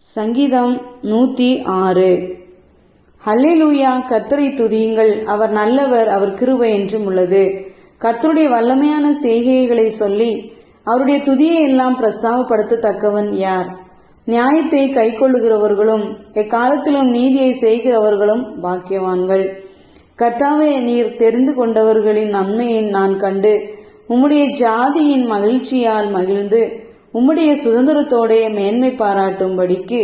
சங்கீதம் நூற்றி ஆறு. ஹல்லேலூயா கர்த்தரை துதியுங்கள். அவர் நல்லவர் அவர் கிருபை என்றும் உள்ளது. கர்த்தருடைய வல்லமையான செய்கைகளை சொல்லி அவருடைய துதியை எல்லாம் பிரஸ்தாபப்படுத்தத்தக்கவன் யார்? நியாயத்தை கைக்கொள்ளுகிறவர்களும் எக்காலத்திலும் நீதியை செய்கிறவர்களும் பாக்கியவான்கள். கர்த்தாவே நீர் தெரிந்து கொண்டவர்களின் நன்மையை நான் கண்டு உம்முடைய ஜாதியின் மகிழ்ச்சியால் மகிழ்ந்து உம்முடைய சுதந்திரத்தோடைய மேன்மை பாராட்டும்படிக்கு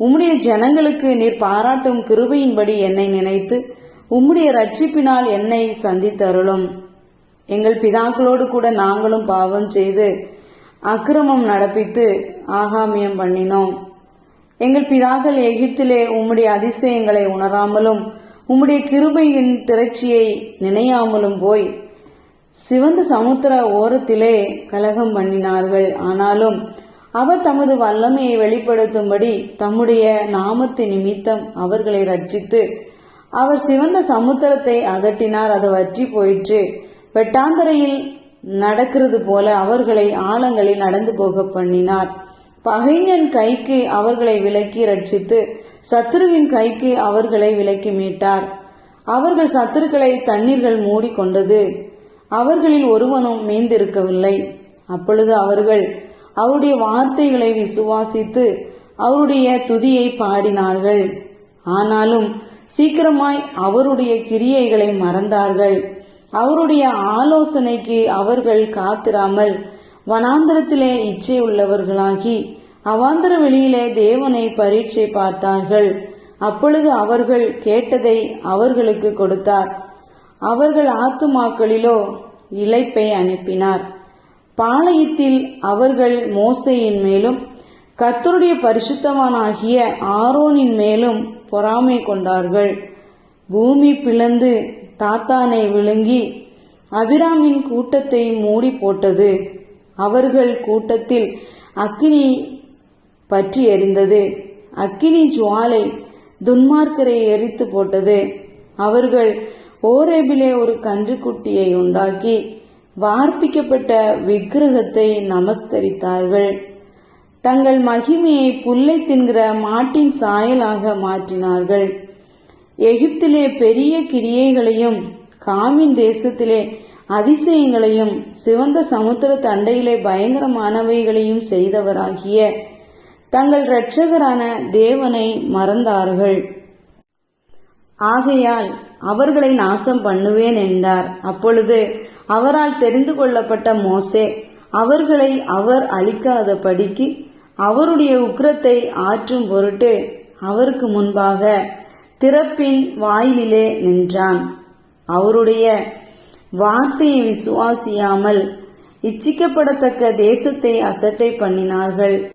உம்முடைய ஜனங்களுக்கு நீர் பாராட்டும் கிருபையின்படி என்னை நினைத்து உம்முடைய ரட்சிப்பினால் என்னை சந்தித்தருளும். எங்கள் பிதாக்களோடு கூட நாங்களும் பாவம் செய்து அக்கிரமம் நடப்பித்து ஆகாமியம் பண்ணினோம். எங்கள் பிதாக்கள் எகிப்திலே உம்முடைய அதிசயங்களை உணராமலும் உம்முடைய கிருபையின் திரட்சியை நினையாமலும் போய் சிவந்த சமுத்திர ஓரத்திலே கலகம் பண்ணினார்கள். ஆனாலும் அவர் தமது வல்லமையை வெளிப்படுத்தும்படி தம்முடைய நாமத்து நிமித்தம் அவர்களை ரட்சித்து அவர் சிவந்த சமுத்திரத்தை அதட்டினார். அது வற்றி போயிற்று. வெட்டாந்தரையில் நடக்கிறது போல அவர்களை ஆழங்களில் நடந்து போக பண்ணினார். பகைஞன் கைக்கு அவர்களை விலக்கி ரட்சித்து சத்துருவின் கைக்கு அவர்களை விலக்கி மீட்டார். அவர்கள் சத்துருக்களை தண்ணீர்கள் மூடிக்கொண்டது. அவர்களில் ஒருவனும் மீந்திருக்கவில்லை. அப்பொழுது அவர்கள் அவருடைய வார்த்தைகளை விசுவாசித்து அவருடைய துதியை பாடினார்கள். ஆனாலும் சீக்கிரமாய் அவருடைய கிரியைகளை மறந்தார்கள். அவருடைய ஆலோசனைக்கு அவர்கள் காத்திராமல் வனாந்திரத்திலே இச்சை உள்ளவர்களாகி அவாந்திர வெளியிலே தேவனை பரீட்சை பார்த்தார்கள். அப்பொழுது அவர்கள் கேட்டதை அவர்களுக்கு கொடுத்தார். அவர்கள் ஆத்துமாக்களிலோ இழைப்பை அனுப்பினார். பாளையத்தில் அவர்கள் மோசையின் மேலும் கர்த்தருடைய பரிசுத்தவானாகிய ஆரோனின் மேலும் பொறாமை கொண்டார்கள். பூமி பிளந்து தாத்தானை விழுங்கி அபிராமின் கூட்டத்தை மூடி போட்டது அவர்கள் கூட்டத்தில் அக்கினி பற்றி எரிந்தது. அக்கினி ஜுவாலை துன்மார்க்கரை எரித்து போட்டது. அவர்கள் ஓரேபிலே ஒரு கன்றுக்குட்டியை உண்டாக்கி வார்ப்பிக்கப்பட்ட விக்கிரகத்தை நமஸ்கரித்தார்கள். தங்கள் மகிமையை புல்லை தின்கிற மாட்டின் சாயலாக மாற்றினார்கள். எகிப்திலே பெரிய கிரியைகளையும் காமின் தேசத்திலே அதிசயங்களையும் சிவந்த சமுத்திர தண்டையிலே பயங்கரமானவைகளையும் செய்தவராகிய தங்கள் இரட்சகரான தேவனை மறந்தார்கள். ஆகையால் அவர்களை நாசம் பண்ணுவேன் என்றார். அப்பொழுது அவரால் தெரிந்து கொள்ளப்பட்ட மோசே அவர்களை அவர் அழிக்காத படிக்கு அவருடைய உக்கிரத்தை ஆற்றும் பொருட்டு அவருக்கு முன்பாக திறப்பின் வாயிலிலே நின்றான். அவருடைய வார்த்தையை விசுவாசியாமல் இச்சிக்கப்படத்தக்க தேசத்தை அசட்டை பண்ணினார்கள்.